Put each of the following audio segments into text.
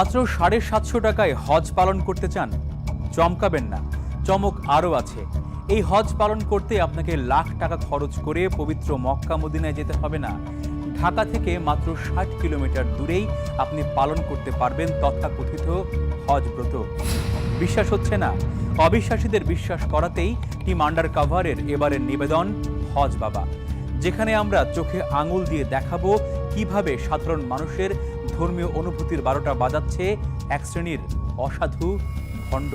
মাত্র সাড়ে সাতশো টাকায় হজ পালন করতে চান? চমকাবেন না। চমক আরও আছে। এই হজ পালন করতে আপনাকে লাখ টাকা খরচ করে পবিত্র মক্কা মদিনায় যেতে হবে না। ঢাকা থেকে মাত্র ষাট কিলোমিটার দূরেই আপনি পালন করতে পারবেন তথাকথিত হজ ব্রত। বিশ্বাস হচ্ছে না। অবিশ্বাসীদের বিশ্বাস করাতেই টিম আন্ডার কাভারের এবারের নিবেদন, হজ বাবা। যেখানে আমরা চোখে আঙুল দিয়ে দেখাবো কীভাবে সাধারণ মানুষের ধর্মীয় অনুভূতির বারোটা বাজাচ্ছে এক শ্রেণির অসাধু ভণ্ড।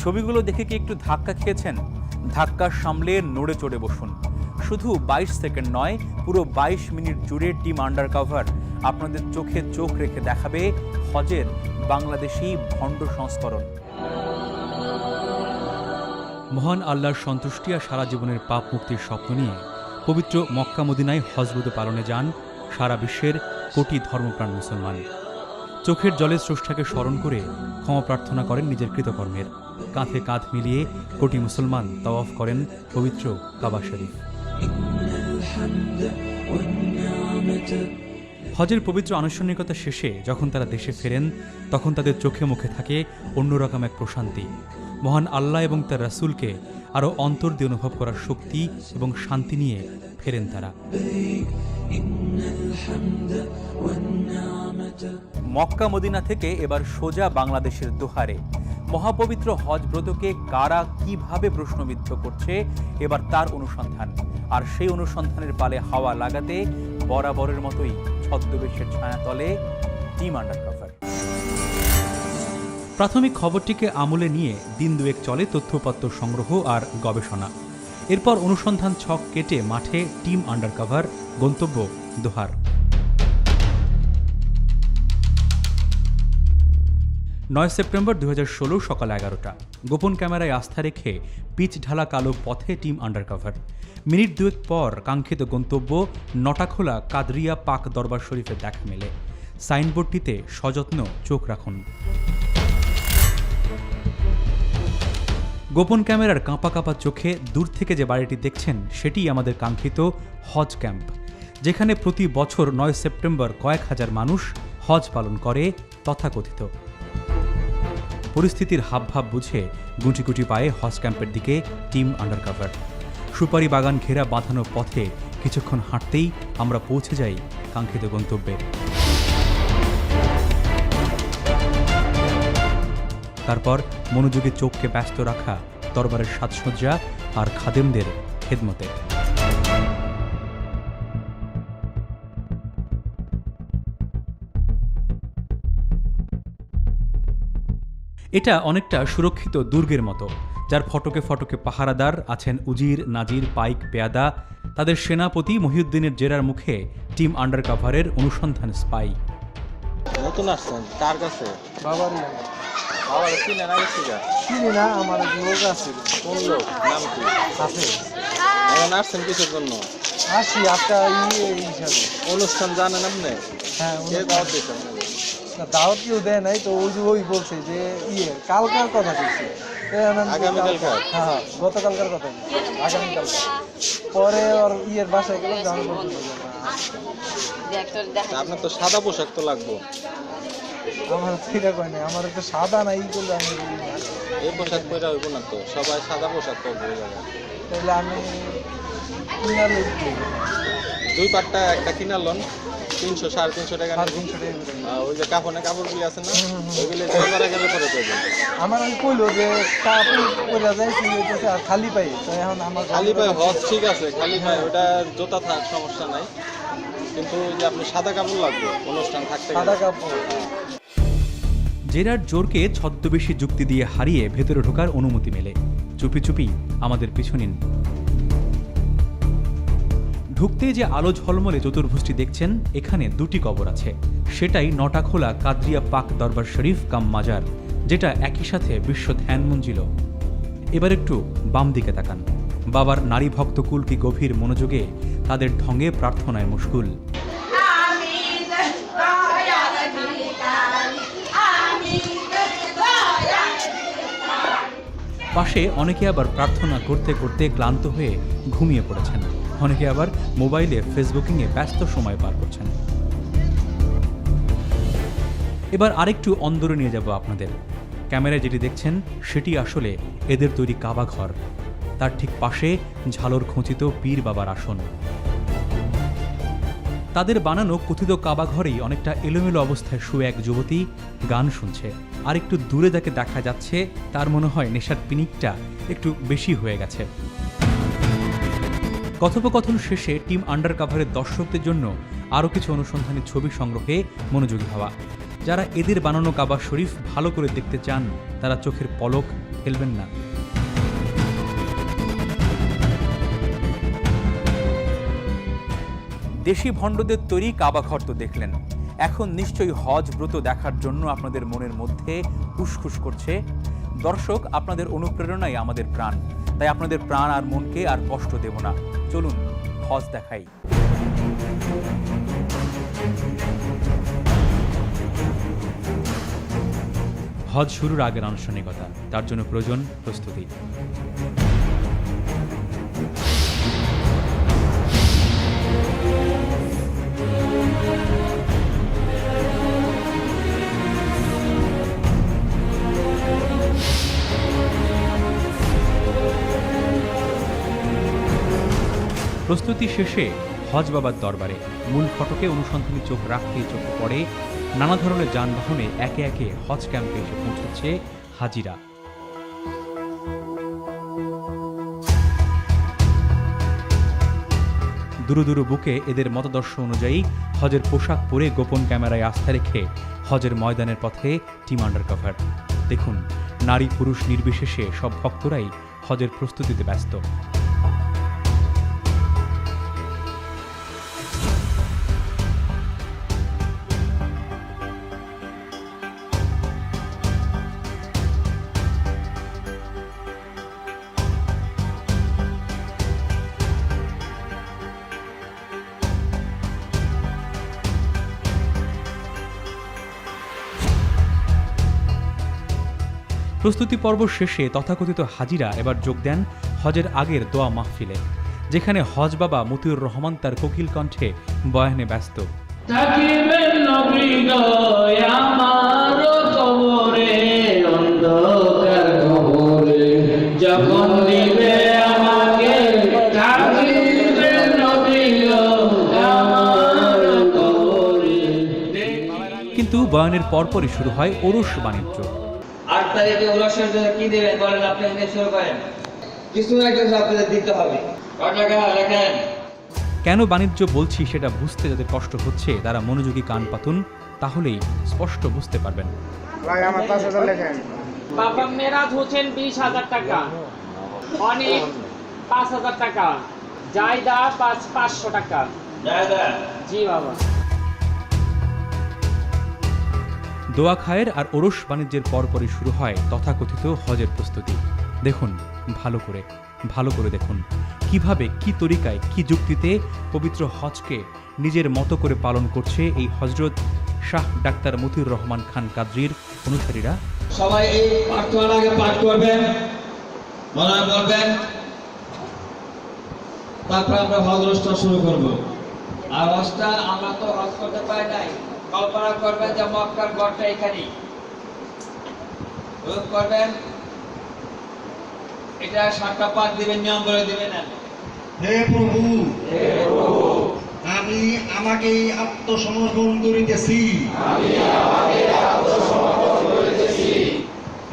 ছবিগুলো দেখে কি একটু ধাক্কা খেয়েছেন? ধাক্কা সামলে নড়ে চড়ে বসুন। শুধু বাইশ সেকেন্ড নয়, পুরো বাইশ মিনিট জুড়ে টিম আন্ডার কাভার আপনাদের চোখে চোখ রেখে দেখাবে হজের বাংলাদেশি ভণ্ড সংস্করণ। মহান আল্লাহর সন্তুষ্টি আর সারা জীবনের পাপ মুক্তির স্বপ্ন নিয়ে পবিত্র মক্কা মদিনায় হজব্রত পালনে যান সারা বিশ্বের কোটি ধর্মপ্রাণ মুসলমান। চোখের জলে স্রষ্টাকে স্মরণ করে ক্ষমা প্রার্থনা করেন নিজের কৃতকর্মের। কাঁধে কাঁধ মিলিয়ে কোটি মুসলমান তওয়াফ করেন পবিত্র কাবা শরীফ। হজের পবিত্র আনুষ্ঠানিকতা শেষে যখন তারা দেশে ফেরেন, তখন তাদের চোখে মুখে থাকে অন্যরকম এক প্রশান্তি। মহান আল্লাহ এবং তার রাসূলকে আরও অন্তর দিয়ে অনুভব করার শক্তি এবং শান্তি নিয়ে ফেরেন তারা। মক্কা মদিনা থেকে এবার সোজা বাংলাদেশের দোহারে। মহাপবিত্র হজ ব্রতকে কারা কীভাবে প্রশ্নবিদ্ধ করছে, এবার তার অনুসন্ধান। আর সেই অনুসন্ধানের পালে হাওয়া লাগাতে বরাবরের মতোই ছদ্মবেশের ছায়াতলে টিম আন্ডারকভার প্রাথমিক খবরটিকে আমলে নিয়ে দিন দুয়েক চলে তথ্যপত্র সংগ্রহ আর গবেষণা। এরপর অনুসন্ধান ছক কেটে মাঠে টিম আন্ডারকভার, গন্তব্য দোহার। নয় সেপ্টেম্বর দু হাজার ষোলো সকাল এগারোটা। গোপন ক্যামেরায় আস্থা রেখে পিচ ঢালা কালো পথে টিম আন্ডারকভার। মিনিট দুয়েক পর কাঙ্ক্ষিত গন্তব্য নটাখোলা কাদরিয়া পাক দরবার শরীফে দেখা মেলে। সাইনবোর্ডটিতে সযত্ন চোখ রাখুন। গোপন ক্যামেরার কাঁপা কাঁপা চোখে দূর থেকে যে বাড়িটি দেখছেন সেটি আমাদের কাঙ্ক্ষিত হজ ক্যাম্প, যেখানে প্রতি বছর নয় সেপ্টেম্বর কয়েক হাজার মানুষ হজ পালন করে তথাকথিত। পরিস্থিতির হাবভাব বুঝে গুটি গুটি পায়ে হজ ক্যাম্পের দিকে টিম আন্ডারকভার। সুপারি বাগান ঘেরা বাঁধানো পথে কিছুক্ষণ হাঁটতেই আমরা পৌঁছে যাই কাঙ্ক্ষিত গন্তব্যে। তারপর মনোযোগে চোখকে ব্যস্ত রাখা দরবারের সাজসজ্জা আর খাদেমদের খেদমতে। এটা অনেকটা সুরক্ষিত দুর্গের মতো যার ফটকে ফটকে পাহারাদার আছেন উজির নাজির পাইক পেয়াদা তাদের সেনাপতি মহিউদ্দিনের জেরার মুখে টিম আন্ডারকভারের অনুসন্ধান স্পাই নতুন আসছেন কার কাছে? বাবার বাবার চিনে না গেছি চিনি না আমার লোক আছে কোন লোক নাম কি? আছে এখন আসছেন কিসের জন্য? আসি আজকে ইয়ে হিসাবে। অনুষ্ঠান জানেন আপনি? হ্যাঁ উনি- দাওয়াত দিয়েছেন না, দাওয়াত কেউ দেয় নাই তো ওই যে ওই বলছে যে ইয়ে কালকার কথা বলছে। আগামীকালকার? হ্যাঁ হ্যাঁ গতকালকার কথা আগামীকাল পরে ওর ইয়ের বাসায় গেলাম আপনার তো সাদা পোশাক তো লাগবো। আমার ফিরে কয় নাই। আমার একটা সাদা নাই করলে আমি এই পোশাক পরে হইব না তো? সবাই সাদা পোশাক এই জায়গায় তাহলে আমি কিনার লোক দুই পাটটা একটা কিনার লন। তিনশো সাড়ে তিনশো টাকা তিনশো টাকা ওই যে কাপড়ে কাপড়গুলি আছে না। ওইগুলি ড্রাইভারে গেলে পরে করবেন আমার ওই কইলো যে কাপড় পরে যায় হইতেছে আর খালি পাই তো এখন আমার খালি পায়ে হজ ঠিক আছে খালি পায়ে। ওটা জোতা থাক সমস্যা নাই। কিন্তু যে আপনি সাদা কাপড় লাগবে অনুষ্ঠান থাকতে সাদা কাপড়। জেরার জোরকে ছদ্মবেশী যুক্তি দিয়ে হারিয়ে ভেতরে ঢোকার অনুমতি মেলে। চুপি চুপি আমাদের পিছু নিন। ঢুকতেই যে আলো ঝলমলে চতুর্ভুজটি দেখছেন, এখানে দুটি কবর আছে। সেটাই নটাখোলা কাদরিয়া পাক দরবার শরীফ কাম মাজার, যেটা একই সাথে বিশ্ব ধ্যান মঞ্জিল। এবার একটু বাম দিকে তাকান। বাবার নারী ভক্তকুল কি গভীর মনোযোগে তাদের ঢঙ্গে প্রার্থনায় মুশকুল। পাশে অনেকে আবার প্রার্থনা করতে করতে ক্লান্ত হয়ে ঘুমিয়ে পড়েছেন। অনেকে আবার মোবাইলে ফেসবুকিংয়ে ব্যস্ত সময় পার করছেন। এবার আরেকটু অন্দরে নিয়ে যাব আপনাদের। ক্যামেরায় যেটি দেখছেন, সেটি আসলে এদের তৈরি কাবা ঘর তার ঠিক পাশে ঝালর খচিত পীর বাবার আসন। তাদের বানানো কথিত কাবা ঘরেই অনেকটা এলোমেলো অবস্থায় শুয়ে এক যুবতী গান শুনছে। আর একটু দূরে যাকে দেখা যাচ্ছে, তার মনে হয় নেশার পিনিকটা একটু বেশি হয়ে গেছে। কথোপকথন শেষে টিম আন্ডার কাভারের দর্শকদের জন্য আরও কিছু অনুসন্ধানী ছবি সংগ্রহে মনোযোগী হওয়া। যারা এদের বানানো কাবা শরীফ ভালো করে দেখতে চান, তারা চোখের পলক ফেলবেন না। দেশি ভণ্ডদের তৈরি কাবাঘর তো দেখলেন। এখন নিশ্চয়ই হজ ব্রত দেখার জন্য আপনাদের মনের মধ্যে উসখুস করছে। দর্শক, আপনাদের অনুপ্রেরণাই আমাদের প্রাণ। তাই আপনাদের প্রাণ আর মনকে আর কষ্ট দেব না। চলুন, হজ দেখাই। হজ শুরুর আগের আনুষ্ঠানিকতা, তার জন্য প্রয়োজন প্রস্তুতি। প্রস্তুতি শেষে হজ বাবার দরবারে মূল ফটকে অনুসন্ধানী চোখ রাখতেই চোখে পড়ে, নানা ধরনের যানবাহনে একে একে হজ ক্যাম্পে এসে পৌঁছচ্ছে হাজিরা। দুরু দুরু বুকে এদের মতাদর্শ অনুযায়ী হজের পোশাক পরে গোপন ক্যামেরায় আস্থা রেখে হজের ময়দানের পথে টিম আন্ডার কভার দেখুন, নারী পুরুষ নির্বিশেষে সব ভক্তরাই হজের প্রস্তুতিতে ব্যস্ত। প্রস্তুতি পর্ব শেষে তথাকথিত হাজিরা এবার যোগ দেন হজের আগের দোয়া মাহফিলে যেখানে হজ বাবা মতিউর রহমান তার কোকিল কণ্ঠে বয়ানে ব্যস্ত। কিন্তু বয়ানের পরপরই শুরু হয় ওরস বাণিজ্য। তারিখে উল্লাসের জন্য কি দেবেন বলেন আপনি আজকে শুরু করেন। কিছু না কিছু আপনাদের দিতে হবে। কত টাকা লেখেন? কেন বাণিজ্য বলছি সেটা বুঝতে যাদের কষ্ট হচ্ছে তারা মনোযোগী কান পাতুন তাহলেই স্পষ্ট বুঝতে পারবেন। ভাই আমার পাঁচ হাজার লেখেন। বাবা মেরাজ হোসেন বিশ হাজার টাকা। অনেক পাঁচ হাজার টাকা। জায়দা পাঁচ পাঁচশো টাকা। দাদা জি বাবা। দোয়া খায়ের আর ওরস বাণিজ্যের পরপরই শুরু হয় তথাকথিত হজের প্রস্তুতি। দেখুন, ভালো করে ভালো করে দেখুন। কীভাবে, কি তরিকায়, কি যুক্তিতে পবিত্র হজকে নিজের মতো করে পালন করছে এই হজরত শাহ ডাক্তার মতিউর রহমান খান কাদ্রির অনুসারীরা? সবাই এই প্রার্থনার আগে পাঠ করবেন মনে করবেন। তারপর আমরা হজ অনুষ্ঠান শুরু করব। আর হজটা আমরা তো হজ করতে পারি নাই। কল্পনা করবেন যে মক্কার গড়টা এখানেই। রোধ করবেন। এটা সাতটা পাঠ দিবেন নিয়ম বলে দিবেন হে প্রভু আমি আমাকে আত্মসমর্পণ করিতেছি।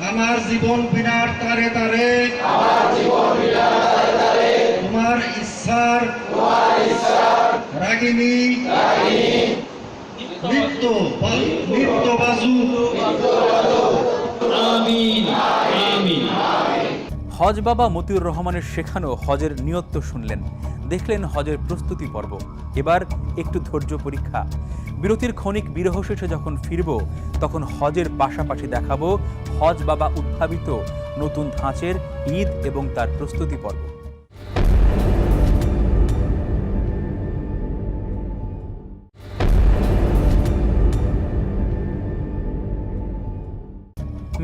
আমার জীবন বিনার তারে তারে। তোমার ইচ্ছার রাগিনী। নিত্য বা- নিত্য বাজু। আমিন আমিন। হজ বাবা মতিউর রহমানের শেখানো হজের নিয়ত্ত শুনলেন। দেখলেন হজের প্রস্তুতি পর্ব। এবার একটু ধৈর্য পরীক্ষা। বিরতির ক্ষণিক বিরহ শেষে যখন ফিরব তখন হজের পাশাপাশি দেখাবো হজ বাবা উদ্ভাবিত নতুন ধাঁচের ঈদ এবং তার প্রস্তুতি পর্ব।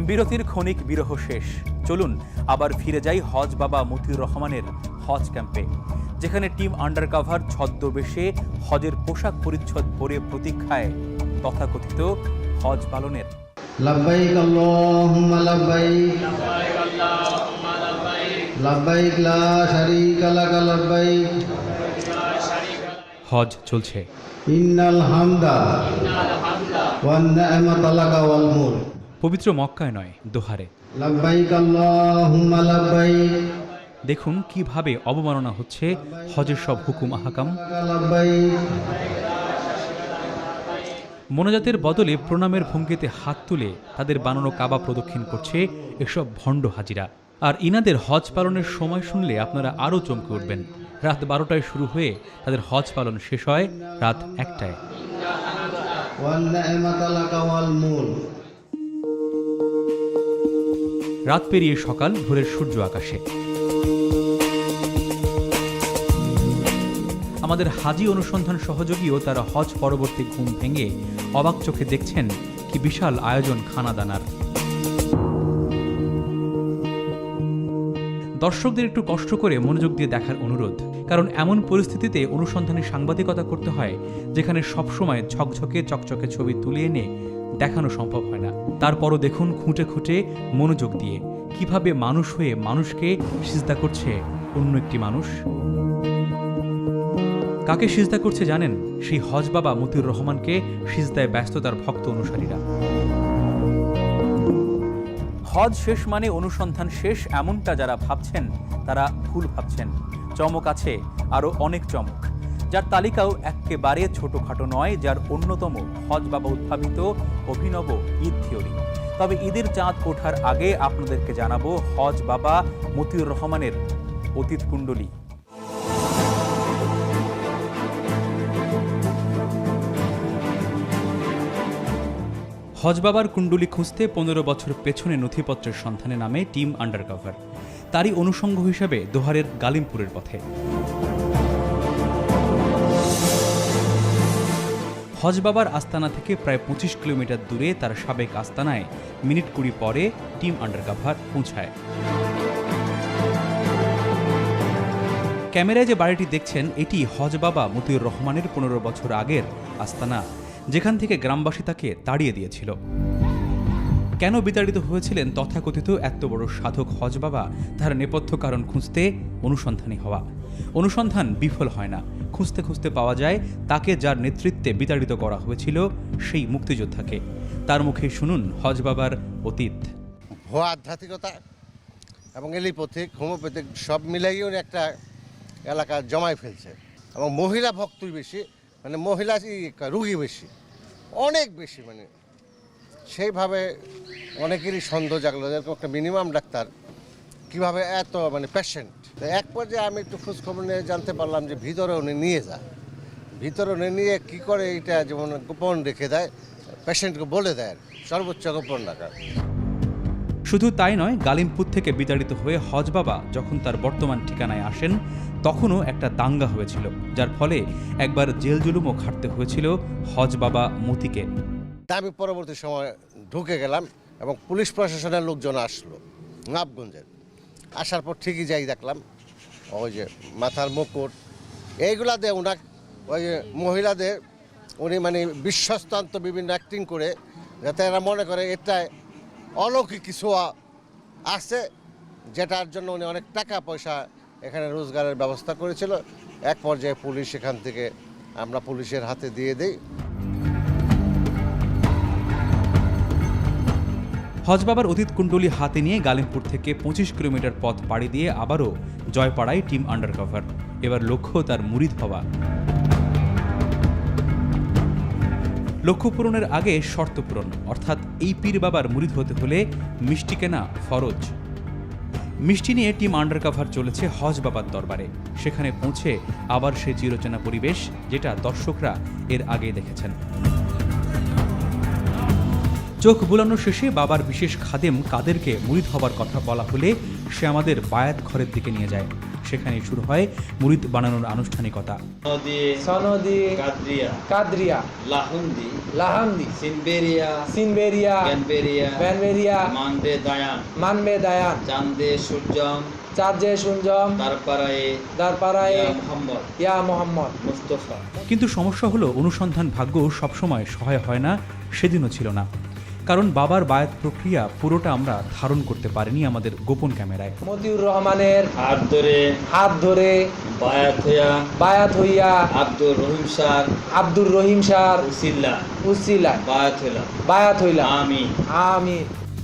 বিরতির ক্ষণিক বিরহ শেষ। চলুন আবার ফিরে যাই হজ বাবা মতিউর রহমানের হজ ক্যাম্পে যেখানে টিম আন্ডারকাভার ছদ্মবেশে হজের পোশাক পরিচ্ছদ পরে প্রতীক্ষায় তথাকথিত হজ পালনের। হজ চলছে। ওয়াল পবিত্র মক্কায় নয় দোহারে। দেখুন কীভাবে অবমাননা হচ্ছে হজের সব হুকুম আহাকাম। মোনাজাতের বদলে প্রণামের ভঙ্গিতে হাত তুলে তাদের বানানো কাবা প্রদক্ষিণ করছে এসব ভণ্ড হাজিরা। আর ইনাদের হজ পালনের সময় শুনলে আপনারা আরও চমকে উঠবেন। রাত বারোটায় শুরু হয়ে তাদের হজ পালন শেষ হয় রাত একটায়। রাত পেরিয়ে সকাল, ভোরের সূর্য আকাশে। আমাদের হাজি অনুসন্ধান সহযোগীও তারা হজ পরবর্তী ঘুম ভেঙে অবাক চোখে দেখছেন কি বিশাল আয়োজন খানাদানার। দর্শকদের একটু কষ্ট করে মনোযোগ দিয়ে দেখার অনুরোধ, কারণ এমন পরিস্থিতিতে অনুসন্ধানী সাংবাদিকতা করতে হয়, যেখানে সবসময় ঝকঝকে, চকচকে ছবি তুলে এনে দেখানো সম্ভব হয় না। তারপরও দেখুন খুঁটে খুঁটে মনোযোগ দিয়ে কীভাবে মানুষ হয়ে মানুষকে সিজদা করছে অন্য একটি মানুষ। কাকে সিজদা করছে জানেন? সেই হজ বাবা মতিউর রহমানকে সিজদায় ব্যস্ততার ভক্ত অনুসারীরা। হজ শেষ মানে অনুসন্ধান শেষ এমনটা যারা ভাবছেন, তারা ভুল ভাবছেন। চমক আছে, আরও অনেক চমক। যার তালিকাও একেবারে ছোটখাটো নয়, যার অন্যতম হজ বাবা উদ্ভাবিত অভিনব ঈদ থিওরি। তবে ঈদের চাঁদ ওঠার আগে আপনাদেরকে জানাব হজ বাবা মতিউর রহমানের অতীত কুণ্ডলী। হজ বাবার কুণ্ডুলি খুঁজতে পনেরো বছর পেছনে নথিপত্রের সন্ধানে নামে টিম আন্ডারকভার। তারই অনুষঙ্গ হিসাবে দোহারের গালিমপুরের পথে। হজ বাবার আস্তানা থেকে প্রায় পঁচিশ কিলোমিটার দূরে তার সাবেক আস্তানায় মিনিট কুড়ি পরে টিম আন্ডারকভার পৌঁছায়। ক্যামেরায় যে বাড়িটি দেখছেন, এটি হজ বাবা মতিউর রহমানের পনেরো বছর আগের আস্তানা, যেখান থেকে গ্রামবাসী তাকে তাড়িয়ে দিয়েছিল। কেন বিতাড়িত হয়েছিলেন তথাকথিত এত বড় সাধক হজ বাবা, তার নেপথ্য কারণ খুঁজতে অনুসন্ধানী হওয়া। অনুসন্ধান বিফল হয় না। খুঁজতে খুঁজতে পাওয়া যায়, তাকে যার নেতৃত্বে বিতাড়িত করা হয়েছিল সেই মুক্তিযোদ্ধাকে। তার মুখে শুনুন হজ বাবার অতীত। ভুয়া আধ্যাত্মিকতা এবং এলিপথিক হোমিওপ্যাথিক সব মিলাইয়ে উনি একটা এলাকা জমায় ফেলছে। এবং মহিলা ভক্তই বেশি মানে মহিলা রুগী বেশি, অনেক বেশি মানে। সেইভাবে অনেকেরই সন্দেহ জাগলো যেরকম একটা মিনিমাম ডাক্তার কীভাবে এত মানে পেশেন্ট এক পর্যায়ে আমি একটু খোঁজখবর নিয়ে জানতে পারলাম যে ভিতরে উনি নিয়ে যায় ভিতরে উনি নিয়ে কী করে এটা যেমন গোপন রেখে দেয় পেশেন্টকে বলে দেয় সর্বোচ্চ গোপন রাখা শুধু তাই নয় গালিমপুর থেকে বিতাড়িত হয়ে হজ বাবা যখন তার বর্তমান ঠিকানায় আসেন তখনও একটা দাঙ্গা হয়েছিল যার ফলে একবার জেল জুলুমও খাটতে হয়েছিল হজ বাবা মতিকে। তা আমি পরবর্তী সময় ঢুকে গেলাম এবং পুলিশ প্রশাসনের লোকজন আসলো নাবগঞ্জের। আসার পর ঠিকই যাই দেখলাম। ওই যে মাথার মুকুট, এইগুলা দিয়ে ওনার ওই মহিলাদের, উনি মানে বিশ্বস্তান্ত বিভিন্ন অ্যাক্টিং করে, যাতে এরা মনে করে এটা অলৌকিক কিছু আছে, যেটার জন্য উনি অনেক টাকা পয়সা এখানে রোজগারের ব্যবস্থা করেছিল। এক পর্যায়ে পুলিশ এখান থেকে আমরা পুলিশের হাতে দিয়ে দিই। হজ বাবার অতীত কুণ্ডলী হাতে নিয়ে গালিমপুর থেকে পঁচিশ কিলোমিটার পথ পাড়ি দিয়ে আবারও জয়পাড়ায় টিম আন্ডারকভার। এবার লক্ষ্য তার মুরিদ হওয়া। লক্ষ্য পূরণের আগে শর্ত পূরণ, অর্থাৎ এই পীর বাবার মুরিদ হতে হলে মিষ্টি কেনা ফরজ। মিষ্টি নিয়ে টিম আন্ডারকাভার চলেছে হজ বাবার দরবারে। সেখানে পৌঁছে আবার সে চিরচেনা পরিবেশ যেটা দর্শকরা এর আগে দেখেছেন। চোখ বুলানো শেষে বাবার বিশেষ খাদেম কাদেরকে মুরিদ হবার কথা বলা হলে সে আমাদের বায়াত ঘরের দিকে নিয়ে যায়। সেখানে শুরু হয় মুরিদ বানানোর আনুষ্ঠানিকতা। নদী সনদি কাদরিয়া। কাদরিয়া। লাহুন্দি। লাহান্দি। সিনবেরিয়া। সিনবেরিয়া। মানবে দায়ান। মানবে দায়ান। চান্দে সূর্যম। চার্জে সুঞ্জম তারপরে দারপাড়ায় মোহাম্মদ। ইয়া মোহাম্মদ। মুস্তফা। কিন্তু সমস্যা হলো অনুসন্ধান ভাগ্য সবসময় সহায় হয় না সেদিনও ছিল না। কারণ বাবার বায়াত প্রক্রিয়া পুরোটা আমরা ধারণ করতে পারিনি আমাদের গোপন ক্যামেরায়। মতিউর রহমানের হাত ধরে হাত ধরে বায়াত হইয়া বায়াত হইয়া আব্দুর রহিম সার আব্দুর রহিম সার উসিল্লা উসিলা বায়াত হইলাম বায়াত হইলা। আমি আমি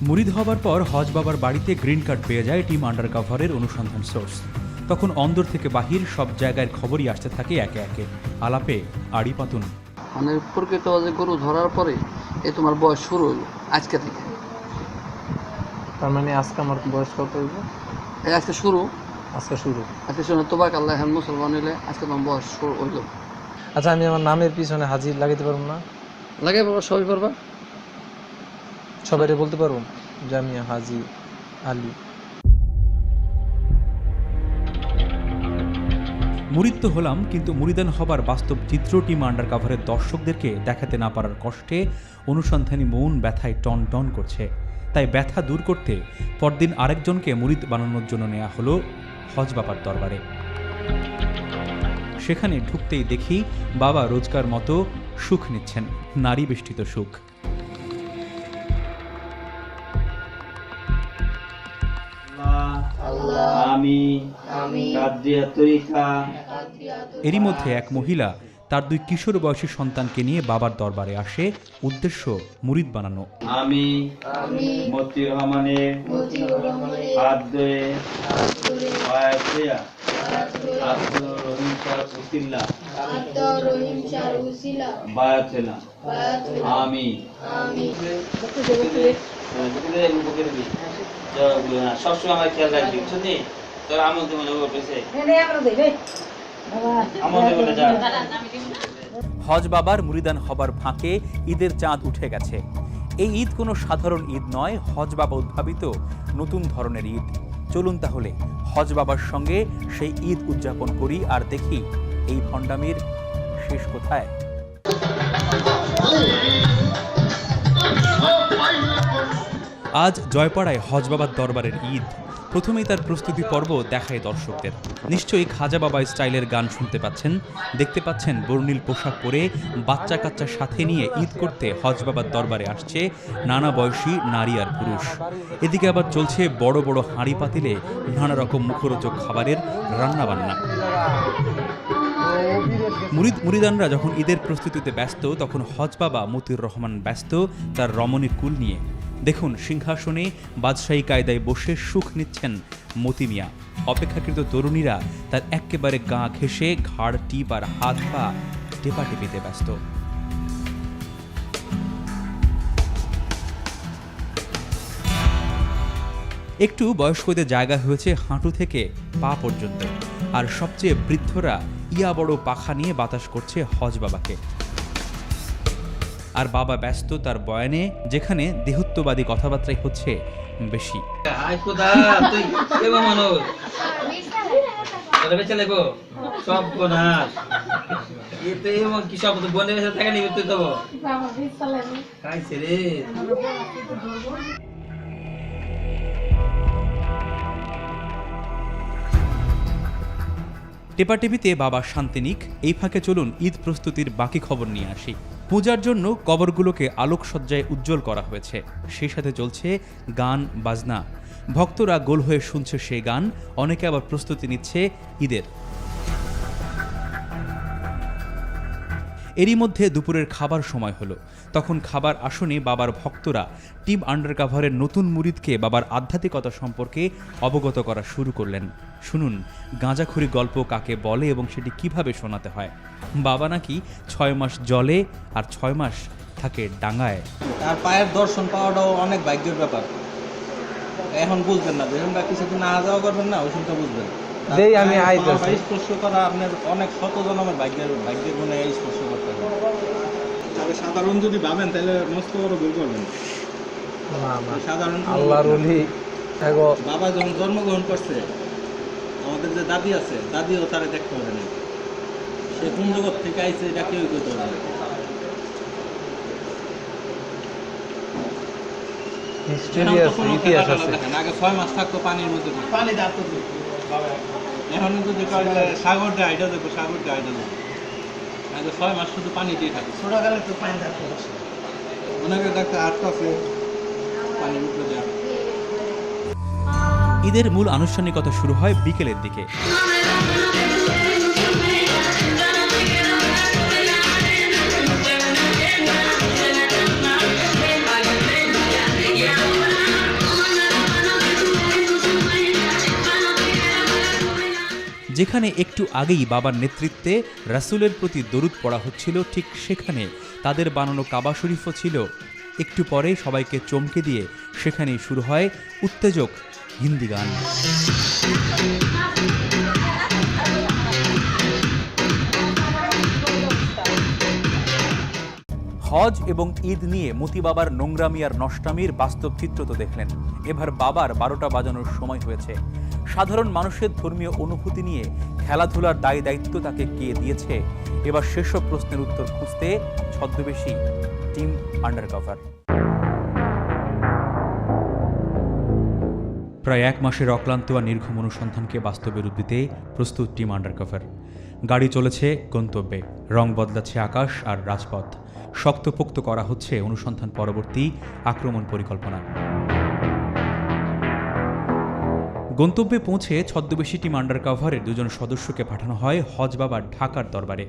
মুরিদ হবার পর হজ বাবার বাড়িতে গ্রিন কার্ড পেয়ে যায় টিম আন্ডার কাভারের অনুসন্ধান সোর্স। তখন অন্দর থেকে বাহির সব জায়গার খবরই আসতে থাকে একে একে। আলাপে আড়ি পাতুন। মানে প্রকৃতভাবে গরু ধরার পরে এই তোমার বয়স শুরু হইল আজকে থেকে। তার মানে আজকে আমার বয়স কত হইব এই আজকে শুরু? আজকে শুরু। আজকে শুনে তোবাক আল্লাহ হ্যান মুসলমান হইলে আজকে তোমার বয়স শুরু হইল। আচ্ছা আমি আমার নামের পিছনে হাজির লাগাইতে পারব না? লাগাই পারব সবই পারবা? সবাই বলতে পারব যে আমি হাজি আলী। মুরিদ তো হলাম, কিন্তু মুরিদান হবার বাস্তব চিত্র টিম আন্ডার কাভারের দর্শকদেরকে দেখাতে না পারার কষ্টে অনুসন্ধানী মৌন ব্যথায় টন টন করছে। তাই ব্যথা দূর করতে পরদিন আরেকজনকে মুরিদ বানানোর জন্য নেওয়া হলো হজ বাবার দরবারে। সেখানে ঢুকতেই দেখি বাবা রোজকার মতো সুখ নিচ্ছেন, নারী বেষ্টিত সুখ। আমি। এরই মধ্যে এক মহিলা তার দুই কিশোর বয়সী সন্তানকে নিয়ে বাবার দরবারে আসে উদ্দেশ্য মুরিদ বানানো। আমি। মতি রহমানের হাত ধরে বায়াত সবসময় আমার খেয়াল রাখবি বুঝলি? তোর আমল আমল যা। হজ বাবার মুরিদান হবার ফাঁকে ঈদের চাঁদ উঠে গেছে। এই ঈদ কোনো সাধারণ ঈদ নয় হজ বাবা উদ্ভাবিত নতুন ধরনের ঈদ। চলুন তাহলে হজ বাবার সঙ্গে সেই ঈদ উদযাপন করি আর দেখি এই ভণ্ডামির শেষ কোথায়। আজ জয়পাড়ায় হজ বাবার দরবারের ঈদ। প্রথমেই তার প্রস্তুতি পর্ব দেখায় দর্শকদের। নিশ্চয়ই খাজা বাবা স্টাইলের গান শুনতে পাচ্ছেন, দেখতে পাচ্ছেন বর্ণিল পোশাক পরে বাচ্চা কাচ্চা সাথে নিয়ে ঈদ করতে হজ বাবার দরবারে আসছে নানা বয়সী নারী আর পুরুষ। এদিকে আবার চলছে বড় বড় হাঁড়ি পাতিলে নানা রকম মুখরোচক খাবারের রান্নাবান্না। মুরিদ মুরিদানরা যখন ঈদের প্রস্তুতিতে ব্যস্ত, তখন হজ বাবা রহমান ব্যস্ত, তার রমণীর কুল নিয়ে। দেখুন, সিংহাসনে বাদশাহী কায়দায় বসে সুখ নিচ্ছেন মতি মিয়া অপেক্ষাকৃত তরুণীরা তার একেবারে গা ঘেঁষে ঘাড় টিপ আর হাত পা টেপা টেপাটেপিতে ব্যস্ত। একটু বয়স্কদের জায়গা হয়েছে হাঁটু থেকে পা পর্যন্ত। আর সবচেয়ে বৃদ্ধরা ইয়া বড় পাখা নিয়ে বাতাস করছে হজ বাবাকে আর বাবা ব্যস্ত তার বয়ানে যেখানে দেহত্ববাদী কথাবার্তাই হচ্ছে বেশি। সব এতে কি সব বনে বেঁচে থাকে তুই দেবো রে। টেপাটেপিতে বাবা শান্তিনিক এই ফাঁকে চলুন ঈদ প্রস্তুতির বাকি খবর নিয়ে আসি। পূজার জন্য কবরগুলোকে আলোকসজ্জায় উজ্জ্বল করা হয়েছে। সেই সাথে চলছে গান, বাজনা। ভক্তরা গোল হয়ে শুনছে সেই গান, অনেকে আবার প্রস্তুতি নিচ্ছে ঈদের। এরই মধ্যে দুপুরের খাবার সময় হলো। তখন খাবার আসনে বাবার ভক্তরা টিম আন্ডারকাভারের নতুন মুরিদকে বাবার আধ্যাত্মিকতা সম্পর্কে অবগত করা শুরু করলেন। শুনুন গাঁজাখুরি গল্প কাকে বলে এবং সেটি কীভাবে শোনাতে হয়? বাবা নাকি ছয় মাস জলে আর ছয় মাস থাকে ডাঙায়। আর পায়ের দর্শন পাওয়াটাও অনেক ভাগ্যের ব্যাপার। এখন বুঝবেন না বা কিছুদিন না যাওয়া করবেন না ওই সময়টা বুঝবেন। দেই আমি আইতাছি। স্পর্শ করা আপনার অনেক শত জন্মের ভাগ্যের ভাগ্যের গুণে স্পর্শ তবে সাধারণ যদি ভাবেন তাহলে মস্ত বড় ভুল করবেন। না না। সাধারণ কোনো আল্লাহর ওলি বাবা যখন জন্মগ্রহণ করছে আমাদের যে দাদি আছে দাদিও তারে দেখতে পারে না সে কোন জগৎ থেকে আইছে এটা কেউ করতে পারে। আগে ছয় মাস থাকতো পানির মধ্যে। পানি এখন যদি সাগর দিয়ে দেখো সাগর দিয়ে দেখো। আগে ছয় মাস শুধু পানি দিয়ে থাকে। ছোটকালে তো পানি থাকতে ওনাকে ডাক্তার আটকা আছে পানির উপরে দেওয়া ঈদের মূল আনুষ্ঠানিকতা শুরু হয় বিকেলের দিকে। যেখানে একটু আগেই বাবার নেতৃত্বে রাসূলের প্রতি দরুদ পড়া হচ্ছিল, ঠিক সেখানে। তাদের বানানো কাবা শরীফও ছিল। একটু পরে সবাইকে চমকে দিয়ে সেখানেই শুরু হয় উত্তেজক হিন্দি গান। হজ এবং ঈদ নিয়ে মতি বাবার নোংরামি আর নষ্টামির বাস্তব চিত্র তো দেখলেন। এবার বাবার বারোটা বাজানোর সময় হয়েছে। সাধারণ মানুষের ধর্মীয় অনুভূতি নিয়ে খেলাধুলার দায় দায়িত্ব তাকে কে দিয়েছে? এবার সেসব প্রশ্নের উত্তর খুঁজতে ছদ্মবেশী টিম আন্ডারকভার। প্রায় এক মাসের অক্লান্ত আর নির্ঘুম অনুসন্ধানকে বাস্তবে রূপ দিতে প্রস্তুত টিম আন্ডারকভার। গাড়ি চলেছে গন্তব্যে, রং বদলাচ্ছে আকাশ আর রাজপথ। শক্তপোক্ত করা হচ্ছে অনুসন্ধান পরবর্তী আক্রমণ পরিকল্পনা। গন্তব্যে পৌঁছে ছদ্মবেশী টিম আন্ডারকভারের দুজন সদস্যকে পাঠানো হয় হজ বাবা ঢাকার দরবারে।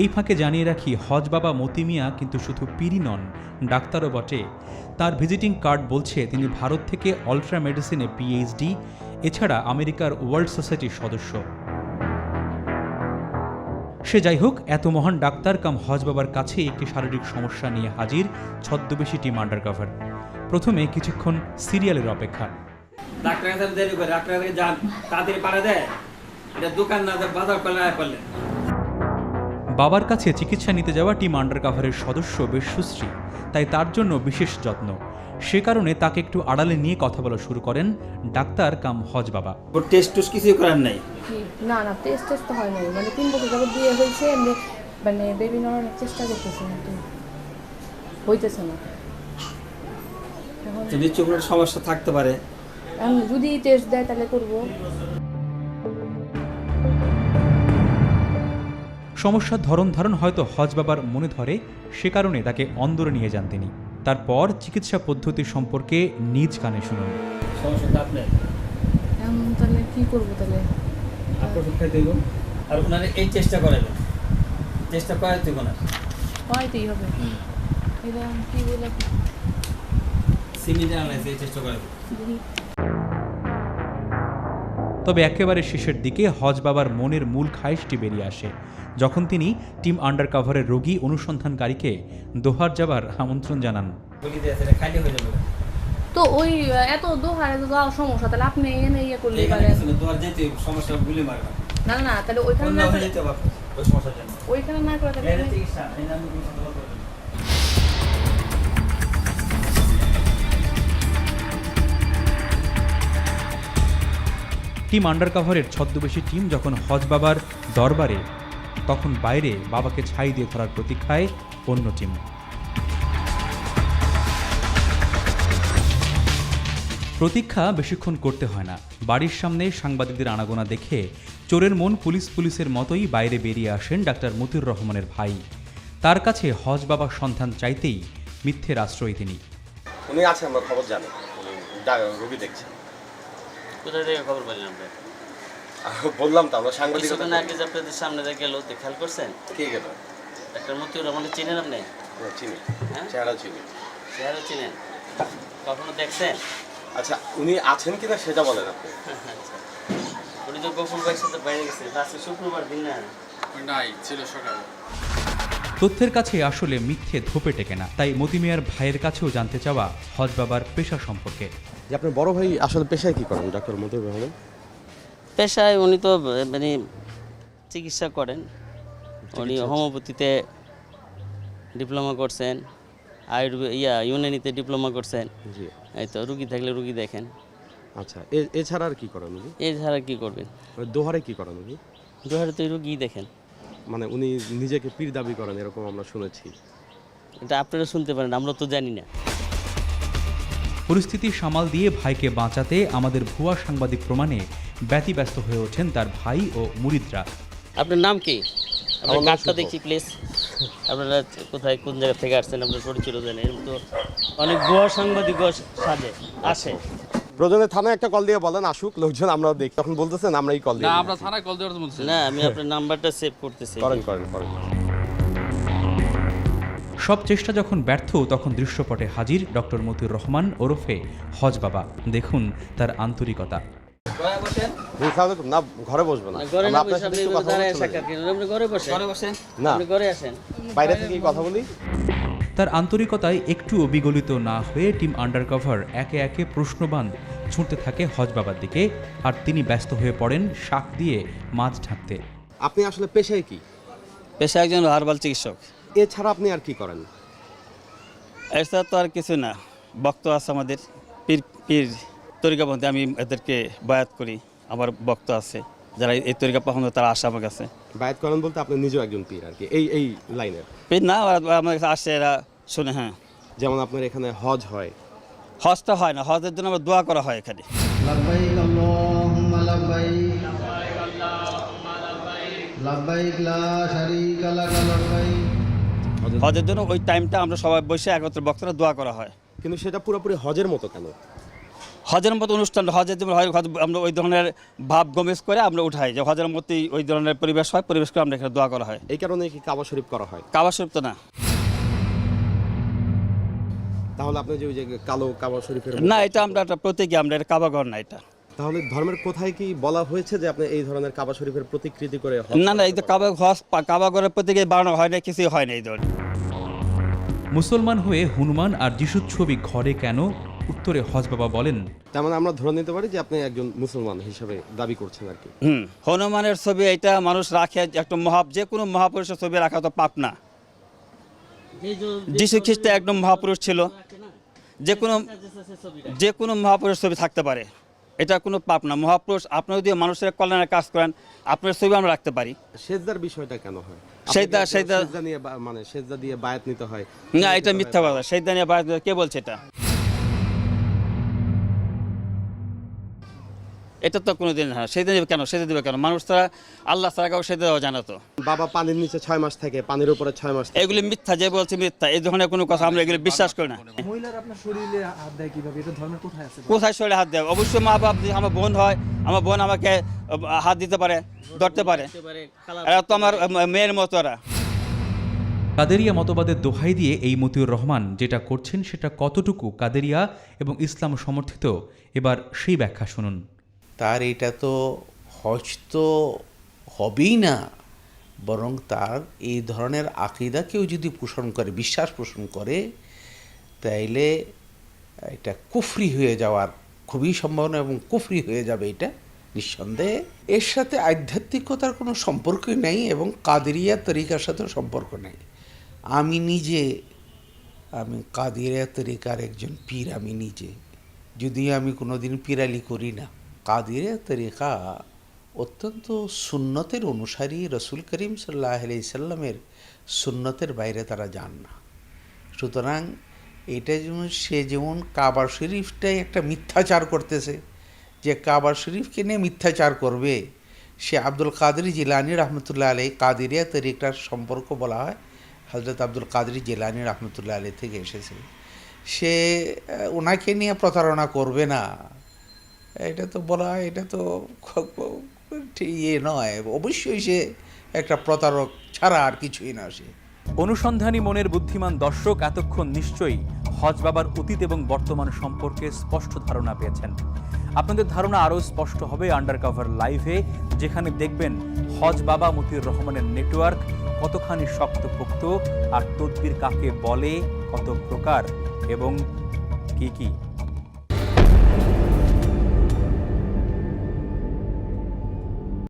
এই ফাঁকে জানিয়ে রাখি, হজ বাবা মতিমিয়া কিন্তু শুধু পিরি নন, ডাক্তারও বটে। তার ভিজিটিং কার্ড বলছে তিনি ভারত থেকে অল্ট্রা মেডিসিনে পিএইচডি এছাড়া আমেরিকার ওয়ার্ল্ড সোসাইটির সদস্য। সে যাই হোক এত মহান ডাক্তার কাম হজ বাবার কাছে একটি শারীরিক সমস্যা নিয়ে হাজির ছদ্মবেশী টিম আন্ডারকভার প্রথমে কিছুক্ষণ সিরিয়ালের অপেক্ষা। ডাক্তার কাছে দেরি করে ডাক্তার কাছে যান তাড়াতাড়ি পাড়া দেয়। এটা দোকান না বাজার করলে আয় করলে। বাবার কাছে চিকিৎসা নিতে যাওয়া টিম আন্ডারকভারের সদস্য বেশ সুশ্রী তাই তার জন্য বিশেষ যত্ন। সে কারণে তাকে একটু আড়ালে নিয়ে কথা বলা শুরু করেন ডাক্তার কাম হজ বাবা। ওর টেস্ট টুস কিছুই করার নাই? না না টেস্ট টেস্ট তো হয় নাই। মানে তিন বছর যাবত বিয়ে হয়েছে এমনি মানে বেবি নেওয়ার চেষ্টা করতেছে কিন্তু হইতেছে না। নিশ্চয় সমস্যা থাকতে পারে যদি টেস্ট দেয় তাহলে করব। সমস্যার ধরন ধারণ হয়তো হজ বাবার মনে ধরে সে কারণে তাকে অন্দরে নিয়ে যান তিনি। তারপর চিকিৎসা পদ্ধতি সম্পর্কে নিজ কানে শুনুন। তাহলে কি করব তাহলে? আর ওনারা এই চেষ্টা করাবেন চেষ্টা দেবো না। হয়তেই হবে। এটা কি বলে? আনাইছে চেষ্টা করাবেন তবে একেবারে শেষের দিকে হজ বাবার মনের মূল খায়েশটি বেরিয়ে আসে যখন তিনি টিম আন্ডারকভারের রোগী অনুসন্ধানকারীকে দোহার যাবার আমন্ত্রণ জানান। তো ওই এত দোহারে তো যাওয়ার সমস্যা তাহলে আপনি এনে ইয়ে করলে কিছু যেতে সমস্যা গুলি মারবা না। না তাহলে ওইখানে না যেতে হবে ওই সমস্যার জন্য। ওইখানে না করে টিম আন্ডারকভারের ছদ্মবেশী টিম যখন হজ বাবার দরবারে, তখন বাইরে বাবাকে ছাই দিয়ে ধরার প্রতীক্ষায় অন্য টিম। প্রতীক্ষা বেশিক্ষণ করতে হয় না। বাড়ির সামনে সাংবাদিকদের আনাগোনা দেখে চোরের মন পুলিশ পুলিশের মতোই বাইরে বেরিয়ে আসেন ডাক্তার মতিউর রহমানের ভাই। তার কাছে হজ বাবার সন্ধান চাইতেই মিথ্যের আশ্রয় তিনি। উনি আছে আমরা খবর জানি। রোগী দেখছেন। থেকে খবর পেলেন আপনি? বললাম তো আমরা সাংবাদিকতা কিছুদিন আগে যে আপনাদের সামনে দিয়ে গেল তো খেয়াল করছেন? কে গেল? একটা মতিউর রহমানের চিনেন আপনি? চিনি। হ্যাঁ? চেহারা চিনি। চেহারা চিনেন? কখনো দেখছেন? আচ্ছা উনি আছেন কিনা সেটা বলেন আপনি। আচ্ছা। উনি তো গোকুল ভাইয়ের সাথে বাইরে গেছে আজকে শুক্রবার দিন না? নাই ছিল সকালে। তথ্যের কাছে আসলে মিথ্যে ধোপে টেকে না তাই মতিমিয়ার ভাইয়ের কাছেও জানতে চাওয়া হজ বাবার পেশা সম্পর্কে। যে আপনার বড় ভাই আসলে পেশায় কি করেন ডাক্তার মতিউর রহমান? পেশায় উনি তো মানে চিকিৎসা করেন। উনি হোমিওপ্যাথিতে ডিপ্লোমা করছেন আয়ুর্বেদ ইয়া ইউনানিতে ডিপ্লোমা করছেন। জি। এই তো রুগী থাকলে রুগী দেখেন। আচ্ছা এ- এছাড়া আর কি করেন উনি? এছাড়া কি করবেন? দোহারে কি করেন উনি? দোহারে তো রুগী দেখেন। মানে উনি নিজেকে পীর দাবি করেন এরকম আমরা শুনেছি। এটা আপনারা শুনতে পারেন আমরা তো জানি না। পরিস্থিতি সামাল দিয়ে ভাইকে বাঁচাতে আমাদের ভুয়া সাংবাদিক প্রমাণে ব্যতিব্যস্ত হয়ে ওঠেন তার ভাই ও মুরিদরা। আপনার নাম কি? আপনার আমার নাম কার্ডটা প্লিজ আপনারা কোথায় কোন জায়গা থেকে আসছেন? আপনার পরিচয় দেন এরকম তো অনেক ভুয়া সাংবাদিক সাজে আসে। প্রয়োজনে থানায় একটা কল দিয়ে বলেন আসুক লোকজন আমরা দেখি। তখন বলতেছেন আমরাই কল দিই। আমরা থানায় কল দেওয়ার বলছি। না আমি আপনার নাম্বারটা সেভ করতেছি। করেন করেন করেন। সব চেষ্টা যখন ব্যর্থ তখন দৃশ্যপটে হাজির ডক্টর মতিউর রহমান ওরফে হজ বাবা। দেখুন তার আন্তরিকতা। না ঘরে বসবো না। ঘরে বসে না। ঘরে আসেন। বাইরে কথা বলি? তার আন্তরিকতায় একটুও বিগলিত না হয়ে টিম আন্ডারকভার একে একে প্রশ্নবান ছুঁড়তে থাকে হজ বাবার দিকে আর তিনি ব্যস্ত হয়ে পড়েন শাক দিয়ে মাছ ঢাকতে। আপনি আসলে পেশায় কি? পেশা একজন হার্বাল চিকিৎসক। এছাড়া আপনি আর কি করেন এছাড়া তো আর কিছু না বক্ত আছে আমাদের পীর পীর তরিকাপন্থী আমি এদেরকে বায়াত করি আমার বক্ত আছে যারা এই তরিকা পছন্দ তারা আসে আমার কাছে বায়াত করেন বলতে আপনি নিজেও একজন পীর আর কি এই এই লাইনের পীর না ওরা আমার কাছে আসে এরা শুনে হ্যাঁ যেমন আপনার এখানে হজ হয় হজটা হয় না হজের জন্য আমার দোয়া করা হয় এখানে لبيك اللهم لبيك لبيك لا شريك لك لبيك হজের জন্য। ওই টাইমটা আমরা সবাই বসে একত্রে বক্তরা দোয়া করা হয়। কিন্তু সেটা পুরোপুরি হজের মতো কেন? হজের মতো অনুষ্ঠান হজের যেমন আমরা ওই ধরনের ভাব গমেজ করে আমরা উঠাই যে হজের মতোই ওই ধরনের পরিবেশ হয় পরিবেশ করে আমরা এখানে দোয়া করা হয়। এই কারণে কি কাবা শরীফ করা হয়? কাবা শরীফ তো না। তাহলে আপনি যে ওই যে কালো কাবা শরীফের না এটা আমরা একটা প্রতীকী আমরা এটা কাবা ঘর না এটা। তাহলে ধর্মের কোথায় কি বলা হয়েছে যে আপনি এই ধরনের কাবা শরীফের প্রতিকৃতি করে না না এই তো কাবা হজ কাবা ঘরের প্রতীকে বানানো হয় না কিছুই হয় না এই ধরনের। মুসলমান হয়ে হনুমান আর যিশুর ছবি ঘরে কেন? উত্তরে হজ বাবা বলেন। তার মানে আমরা ধরে নিতে পারি যে আপনি একজন মুসলমান হিসেবে দাবি করছেন আর কি। হুম হনুমানের ছবি এটা মানুষ রাখে একটা মহা যে কোনো মহাপুরুষের ছবি রাখা তো পাপ না। যিশু খ্রিস্ট একদম মহাপুরুষ ছিল। যে কোনো যে কোনো মহাপুরুষ ছবি থাকতে পারে। এটা কোনো পাপ না। মহাপুরুষ আপনি যদি মানুষের কল্যাণের কাজ করেন আপনার ছবি আমরা রাখতে পারি। সেজদার বিষয়টা কেন হয়? সেজদা- সেজদা নিয়ে মানে সেজদা দিয়ে বায়াত নিতে হয় না এটা মিথ্যা কথা। সেজদা নিয়ে বায়াত কে বলছে এটা? এটা তো কোনো দিন হ্যাঁ সেদিন কেন? সেদিন দেবে কেন? মানুষ তারা আল্লাহ তারা কাউ সেদিন দেওয়া জানা তো। বাবা পানির নিচে ছয় মাস থাকে পানির উপরে ছয় মাস এগুলি মিথ্যা যে বলছে মিথ্যা এই ধরনের কোনো কথা আমরা এগুলি বিশ্বাস করি না। মহিলার আপনার শরীরে হাত দেয় কীভাবে? এটা ধর্মের কোথায় আছে? কোথায় শরীরে হাত দেয়? অবশ্যই মা বাপ যদি আমার বোন হয় আমার বোন আমাকে হাত দিতে পারে ধরতে পারে। এরা তো আমার মেয়ের মতো এরা। কাদেরিয়া মতবাদের দোহাই দিয়ে এই মতিউর রহমান যেটা করছেন সেটা কতটুকু কাদেরিয়া এবং ইসলাম সমর্থিত? এবার সেই ব্যাখ্যা শুনুন। তার এটা তো হজ তো হবেই না, বরং তার এই ধরনের আকিদা কেউ যদি পোষণ করে, বিশ্বাস পোষণ করে, তাইলে এটা কুফরি হয়ে যাওয়ার খুবই সম্ভাবনা এবং কুফরি হয়ে যাবে এটা নিঃসন্দেহে। এর সাথে আধ্যাত্মিকতার কোনো সম্পর্কই নেই এবং কাদেরিয়া তরিকার সাথেও সম্পর্ক নেই। আমি নিজে, আমি কাদেরিয়া তরিকার একজন পীর, আমি নিজে। যদিও আমি কোনোদিন পিরালি করি না। কাদিরিয়া তরিকা অত্যন্ত সুন্নতের অনুসারী রসুল করিম সাল্লাহ সাল্লামের সুন্নতের বাইরে তারা যান না। সুতরাং এটা যেমন, সে যেমন কাবার শরীফটাই একটা মিথ্যাচার করতেছে, যে কাবার শরীফকে নিয়ে মিথ্যাচার করবে, সে আব্দুল কাদের জিলানি রহমতুল্লাহ আলী কাদিরিয়া তরিকার সম্পর্ক বলা হয় হজরত আব্দুল কাদের জিলানি রহমতুল্লাহ আলী থেকে এসেছে। সে ওনাকে নিয়ে প্রতারণা করবে না। এটা তো বলা, এটা তো ইয়ে নয়। অবশ্যই সে একটা প্রতারক ছাড়া আর কিছুই না সে। অনুসন্ধানী মনের বুদ্ধিমান দর্শক এতক্ষণ নিশ্চয়ই হজ বাবার অতীত এবং বর্তমান সম্পর্কে স্পষ্ট ধারণা পেয়েছেন। আপনাদের ধারণা আরও স্পষ্ট হবে আন্ডারকভার লাইভে যেখানে দেখবেন হজ বাবা মতিউর রহমানের নেটওয়ার্ক কতখানি শক্তপোক্ত আর তদবির কাকে বলে, কত প্রকার এবং কি কি।